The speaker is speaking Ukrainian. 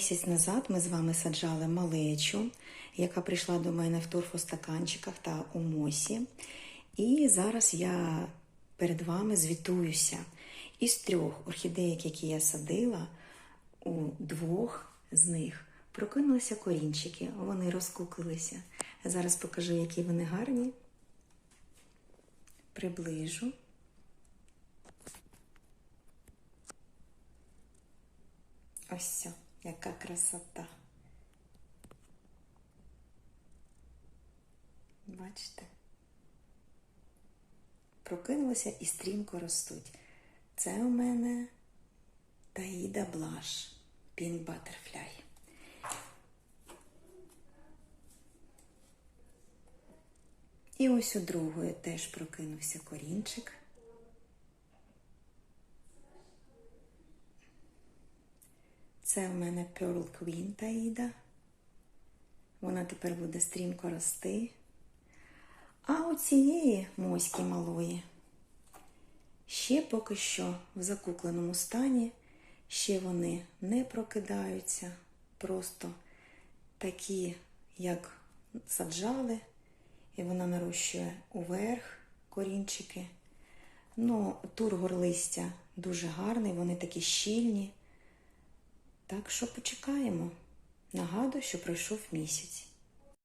Місяць назад ми з вами саджали малечу, яка прийшла до мене в торфостаканчиках та у мосі. І зараз я перед вами звітуюся. Із трьох орхідеїк, які я садила, у двох з них прокинулися корінчики, вони розкукилися. Зараз покажу, які вони гарні. Приближу. Ось все, яка красота. Бачите? Прокинулися і стрімко ростуть. Це у мене Таїда Блаш, Pink Butterfly. І ось у другої теж прокинувся корінчик. Це в мене Pearl Queen Таїда. Вона тепер буде стрімко рости. А у цієї моськи малої ще поки що в закукленому стані, ще вони не прокидаються, просто такі, як саджали, і вона нарощує уверх корінчики. Ну, тургор листя дуже гарний, вони такі щільні. Так що почекаємо. Нагадую, що пройшов місяць.